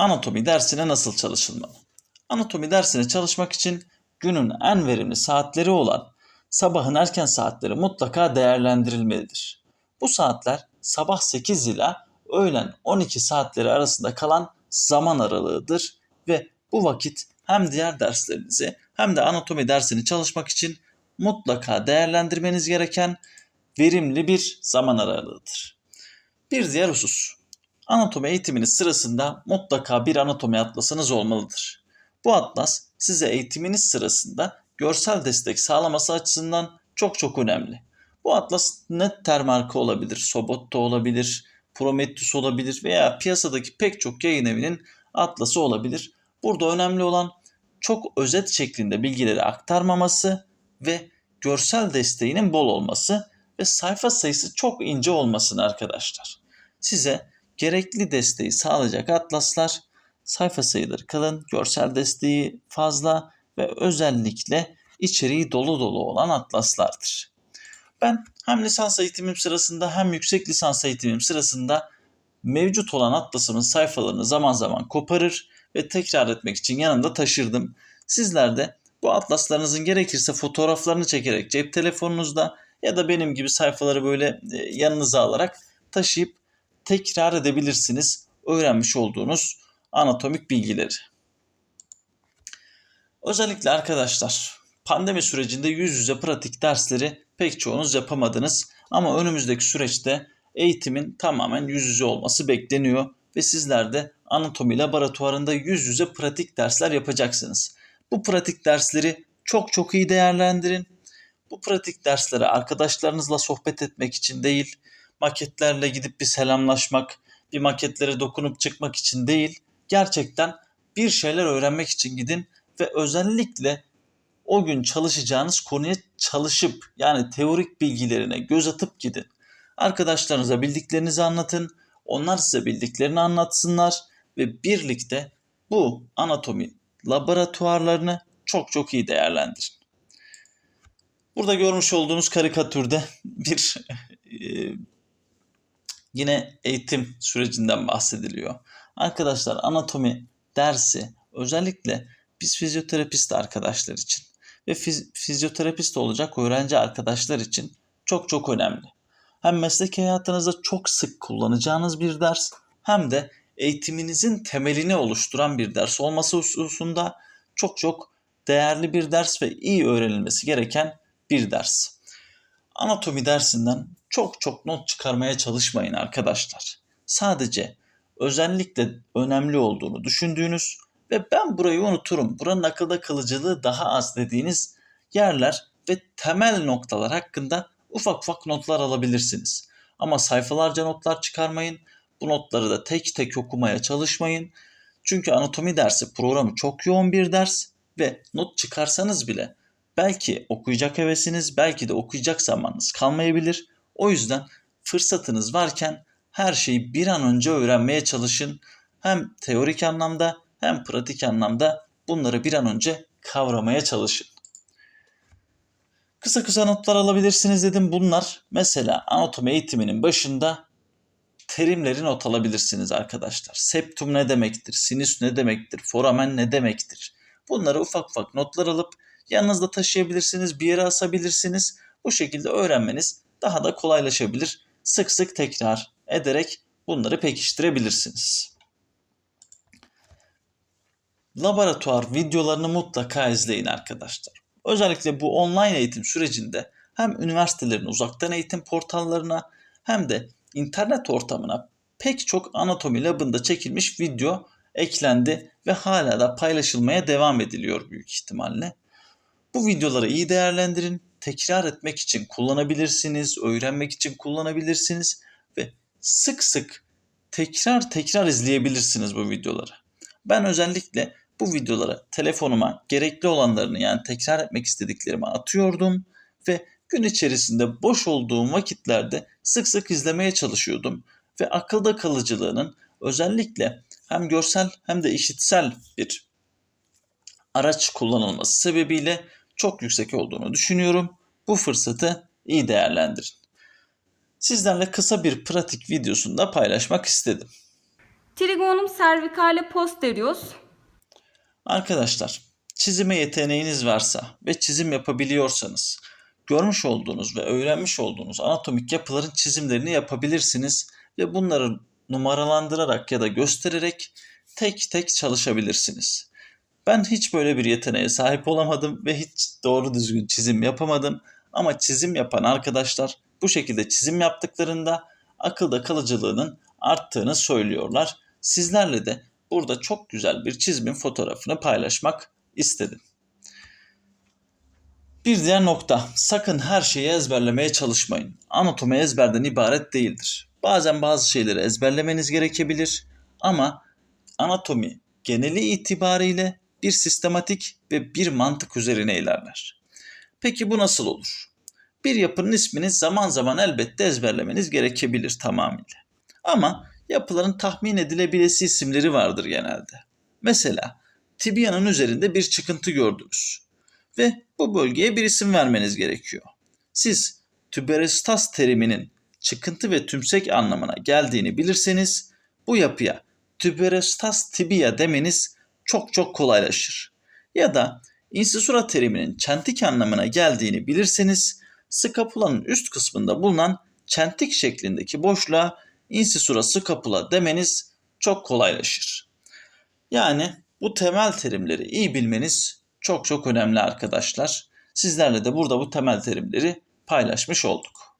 Anatomi dersine nasıl çalışılmalı? Anatomi dersine çalışmak için günün en verimli saatleri olan sabahın erken saatleri mutlaka değerlendirilmelidir. Bu saatler sabah 8 ile öğlen 12 saatleri arasında kalan zaman aralığıdır ve bu vakit hem diğer derslerinizi hem de anatomi dersini çalışmak için mutlaka değerlendirmeniz gereken verimli bir zaman aralığıdır. Bir diğer husus. Anatomi eğitiminiz sırasında mutlaka bir anatomi atlasınız olmalıdır. Bu atlas size eğitiminiz sırasında görsel destek sağlaması açısından çok çok önemli. Bu atlas Netter marka olabilir, Sobot'ta olabilir, Prometheus olabilir veya piyasadaki pek çok yayın evinin atlası olabilir. Burada önemli olan çok özet şeklinde bilgileri aktarmaması ve görsel desteğinin bol olması ve sayfa sayısı çok ince olmasını arkadaşlar. Size gerekli desteği sağlayacak atlaslar sayfa sayıları kalın, görsel desteği fazla ve özellikle içeriği dolu dolu olan atlaslardır. Ben hem lisans eğitimim sırasında hem yüksek lisans eğitimim sırasında mevcut olan atlasımın sayfalarını zaman zaman koparır ve tekrar etmek için yanımda taşırdım. Sizler de bu atlaslarınızın gerekirse fotoğraflarını çekerek cep telefonunuzda ya da benim gibi sayfaları böyle e, yanınıza alarak taşıyıp tekrar edebilirsiniz öğrenmiş olduğunuz anatomik bilgileri. Özellikle arkadaşlar pandemi sürecinde yüz yüze pratik dersleri pek çoğunuz yapamadınız ama önümüzdeki süreçte eğitimin tamamen yüz yüze olması bekleniyor ve sizler de anatomi laboratuvarında yüz yüze pratik dersler yapacaksınız. Bu pratik dersleri çok çok iyi değerlendirin. Bu pratik dersleri arkadaşlarınızla sohbet etmek için değil, maketlerle gidip bir selamlaşmak, bir maketlere dokunup çıkmak için değil, gerçekten bir şeyler öğrenmek için gidin ve özellikle o gün çalışacağınız konuya çalışıp yani teorik bilgilerine göz atıp gidin. Arkadaşlarınıza bildiklerinizi anlatın, onlar size bildiklerini anlatsınlar ve birlikte bu anatomi laboratuvarlarını çok çok iyi değerlendirin. Burada görmüş olduğunuz karikatürde bir yine eğitim sürecinden bahsediliyor. Arkadaşlar anatomi dersi özellikle biz fizyoterapist arkadaşlar için ve fiz- fizyoterapist olacak öğrenci arkadaşlar için çok çok önemli. Hem meslek hayatınızda çok sık kullanacağınız bir ders hem de eğitiminizin temelini oluşturan bir ders olması hususunda çok çok değerli bir ders ve iyi öğrenilmesi gereken bir ders. Anatomi dersinden çok çok not çıkarmaya çalışmayın arkadaşlar. Sadece özellikle önemli olduğunu düşündüğünüz ve ben burayı unuturum, buranın akılda kalıcılığı daha az dediğiniz yerler ve temel noktalar hakkında ufak ufak notlar alabilirsiniz. Ama sayfalarca notlar çıkarmayın. Bu notları da tek tek okumaya çalışmayın. Çünkü anatomi dersi programı çok yoğun bir ders ve not çıkarsanız bile belki okuyacak hevesiniz, belki de okuyacak zamanınız kalmayabilir. O yüzden fırsatınız varken her şeyi bir an önce öğrenmeye çalışın. Hem teorik anlamda hem pratik anlamda bunları bir an önce kavramaya çalışın. Kısa kısa notlar alabilirsiniz dedim. Bunlar mesela anatomi eğitiminin başında terimleri not alabilirsiniz arkadaşlar. Septum ne demektir? Sinüs ne demektir? Foramen ne demektir? Bunları ufak ufak notlar alıp yanınızda taşıyabilirsiniz, bir yere asabilirsiniz. Bu şekilde öğrenmeniz daha da kolaylaşabilir. Sık sık tekrar ederek bunları pekiştirebilirsiniz. Laboratuvar videolarını mutlaka izleyin arkadaşlar. Özellikle bu online eğitim sürecinde hem üniversitelerin uzaktan eğitim portallarına hem de internet ortamına pek çok anatomi labında çekilmiş video eklendi ve hala da paylaşılmaya devam ediliyor büyük ihtimalle. Bu videoları iyi değerlendirin. Tekrar etmek için kullanabilirsiniz, öğrenmek için kullanabilirsiniz ve sık sık tekrar tekrar izleyebilirsiniz bu videoları. Ben özellikle bu videoları telefonuma gerekli olanlarını yani tekrar etmek istediklerimi atıyordum ve gün içerisinde boş olduğum vakitlerde sık sık izlemeye çalışıyordum ve akılda kalıcılığının özellikle hem görsel hem de işitsel bir araç kullanılması sebebiyle çok yüksek olduğunu düşünüyorum. Bu fırsatı iyi değerlendirin. Sizlerle kısa bir pratik videosunu da paylaşmak istedim. Trigonum cervicale posterius. Arkadaşlar, çizime yeteneğiniz varsa ve çizim yapabiliyorsanız, görmüş olduğunuz ve öğrenmiş olduğunuz anatomik yapıların çizimlerini yapabilirsiniz ve bunları numaralandırarak ya da göstererek tek tek çalışabilirsiniz. Ben hiç böyle bir yeteneğe sahip olamadım ve hiç doğru düzgün çizim yapamadım ama çizim yapan arkadaşlar bu şekilde çizim yaptıklarında akılda kalıcılığının arttığını söylüyorlar. Sizlerle de burada çok güzel bir çizimin fotoğrafını paylaşmak istedim. Bir diğer nokta, sakın her şeyi ezberlemeye çalışmayın. Anatomi ezberden ibaret değildir. Bazen bazı şeyleri ezberlemeniz gerekebilir ama anatomi geneli itibariyle bir sistematik ve bir mantık üzerine ilerler. Peki bu nasıl olur? Bir yapının ismini zaman zaman elbette ezberlemeniz gerekebilir tamamıyla. Ama yapıların tahmin edilebilesi isimleri vardır genelde. Mesela tibianın üzerinde bir çıkıntı gördünüz ve bu bölgeye bir isim vermeniz gerekiyor. Siz tüberostas teriminin çıkıntı ve tümsek anlamına geldiğini bilirseniz bu yapıya tüberostas tibia demeniz çok çok kolaylaşır. Ya da insisura teriminin çentik anlamına geldiğini bilirseniz skapulanın üst kısmında bulunan çentik şeklindeki boşluğa insisura scapula demeniz çok kolaylaşır. Yani bu temel terimleri iyi bilmeniz çok çok önemli arkadaşlar. Sizlerle de burada bu temel terimleri paylaşmış olduk.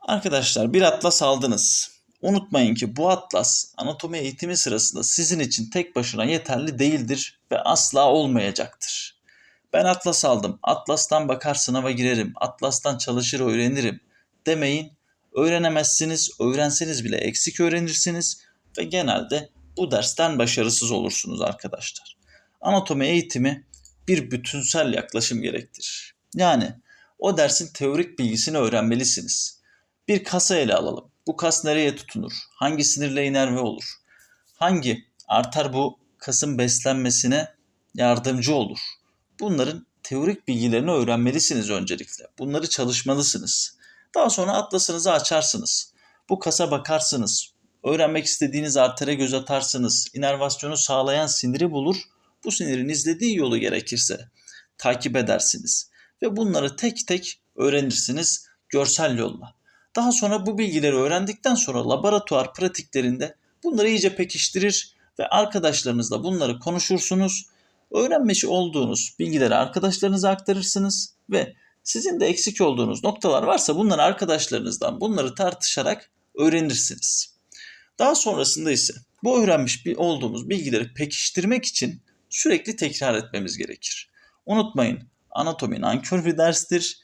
Arkadaşlar bir atlas aldınız. Unutmayın ki bu atlas anatomi eğitimi sırasında sizin için tek başına yeterli değildir ve asla olmayacaktır. Ben atlas aldım, atlastan bakar sınava girerim, atlastan çalışır öğrenirim demeyin. Öğrenemezsiniz, öğrenseniz bile eksik öğrenirsiniz ve genelde bu dersten başarısız olursunuz arkadaşlar. Anatomi eğitimi bir bütünsel yaklaşım gerektirir. Yani o dersin teorik bilgisini öğrenmelisiniz. Bir kasa ele alalım. Bu kas nereye tutunur? Hangi sinirle inerve olur? Hangi arter bu kasın beslenmesine yardımcı olur? Bunların teorik bilgilerini öğrenmelisiniz öncelikle. Bunları çalışmalısınız. Daha sonra atlasınızı açarsınız. Bu kasa bakarsınız. Öğrenmek istediğiniz artere göz atarsınız. İnervasyonu sağlayan siniri bulur. Bu sinirin izlediği yolu gerekirse takip edersiniz. Ve bunları tek tek öğrenirsiniz görsel yolla. Daha sonra bu bilgileri öğrendikten sonra laboratuvar pratiklerinde bunları iyice pekiştirir ve arkadaşlarınızla bunları konuşursunuz. Öğrenmiş olduğunuz bilgileri arkadaşlarınıza aktarırsınız ve sizin de eksik olduğunuz noktalar varsa bunları arkadaşlarınızdan bunları tartışarak öğrenirsiniz. Daha sonrasında ise bu öğrenmiş olduğumuz bilgileri pekiştirmek için sürekli tekrar etmemiz gerekir. Unutmayın anatomi nankör bir derstir.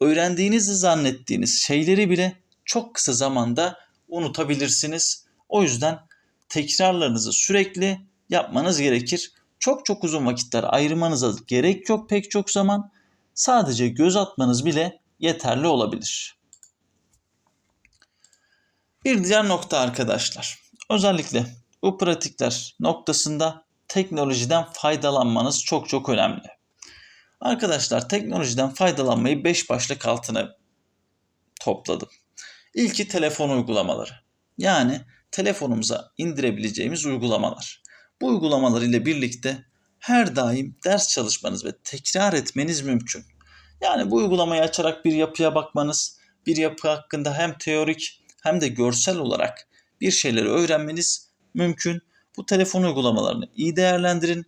Öğrendiğinizi zannettiğiniz şeyleri bile çok kısa zamanda unutabilirsiniz. O yüzden tekrarlarınızı sürekli yapmanız gerekir. Çok çok uzun vakitler ayırmanıza gerek yok pek çok zaman. Sadece göz atmanız bile yeterli olabilir. Bir diğer nokta arkadaşlar. Özellikle bu pratikler noktasında teknolojiden faydalanmanız çok çok önemli. Arkadaşlar teknolojiden faydalanmayı 5 başlık altına topladım. İlki telefon uygulamaları. Yani telefonumuza indirebileceğimiz uygulamalar. Bu uygulamalar ile birlikte her daim ders çalışmanız ve tekrar etmeniz mümkün. Yani bu uygulamayı açarak bir yapıya bakmanız, bir yapı hakkında hem teorik hem de görsel olarak bir şeyleri öğrenmeniz mümkün. Bu telefon uygulamalarını iyi değerlendirin.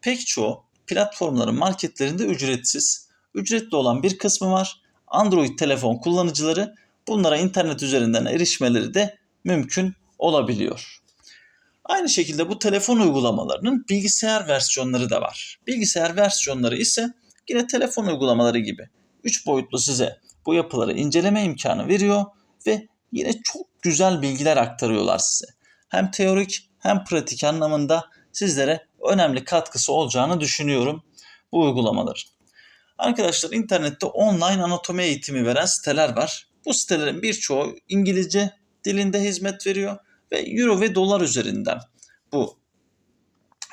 Pek çoğu platformların marketlerinde ücretsiz. Ücretli olan bir kısmı var. Android telefon kullanıcıları bunlara internet üzerinden erişmeleri de mümkün olabiliyor. Aynı şekilde bu telefon uygulamalarının bilgisayar versiyonları da var. Bilgisayar versiyonları ise yine telefon uygulamaları gibi 3 boyutlu size bu yapıları inceleme imkanı veriyor ve yine çok güzel bilgiler aktarıyorlar size. Hem teorik hem pratik anlamında sizlere önemli katkısı olacağını düşünüyorum bu uygulamaların. Arkadaşlar internette online anatomi eğitimi veren siteler var. Bu sitelerin birçoğu İngilizce dilinde hizmet veriyor ve euro ve dolar üzerinden bu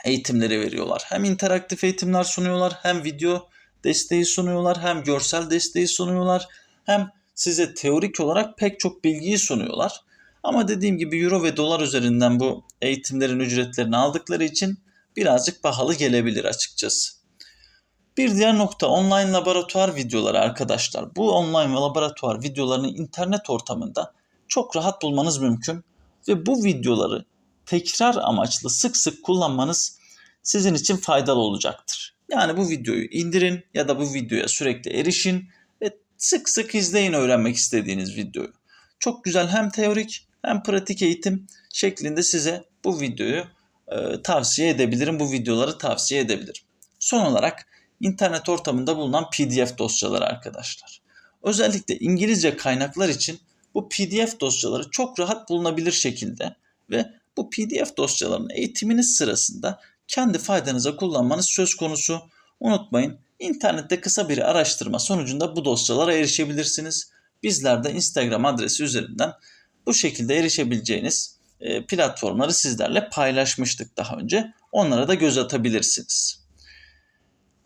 eğitimleri veriyorlar. Hem interaktif eğitimler sunuyorlar, hem video desteği sunuyorlar, hem görsel desteği sunuyorlar, hem size teorik olarak pek çok bilgiyi sunuyorlar. Ama dediğim gibi euro ve dolar üzerinden bu eğitimlerin ücretlerini aldıkları için birazcık pahalı gelebilir açıkçası. Bir diğer nokta online laboratuvar videoları arkadaşlar. Bu online laboratuvar videolarını internet ortamında çok rahat bulmanız mümkün ve bu videoları tekrar amaçlı sık sık kullanmanız sizin için faydalı olacaktır. Yani bu videoyu indirin ya da bu videoya sürekli erişin ve sık sık izleyin öğrenmek istediğiniz videoyu. Çok güzel hem teorik hem pratik eğitim şeklinde size bu videoyu e, tavsiye edebilirim. Bu videoları tavsiye edebilirim. Son olarak internet ortamında bulunan PDF dosyaları arkadaşlar. Özellikle İngilizce kaynaklar için bu PDF dosyaları çok rahat bulunabilir şekilde ve bu PDF dosyalarını eğitiminiz sırasında kendi faydanıza kullanmanız söz konusu. Unutmayın internette kısa bir araştırma sonucunda bu dosyalara erişebilirsiniz. Bizler de Instagram adresi üzerinden bu şekilde erişebileceğiniz platformları sizlerle paylaşmıştık daha önce. Onlara da göz atabilirsiniz.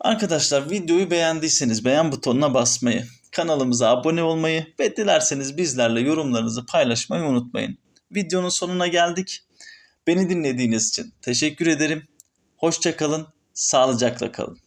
Arkadaşlar videoyu beğendiyseniz beğen butonuna basmayı, kanalımıza abone olmayı ve dilerseniz bizlerle yorumlarınızı paylaşmayı unutmayın. Videonun sonuna geldik. Beni dinlediğiniz için teşekkür ederim. Hoşçakalın, sağlıcakla kalın.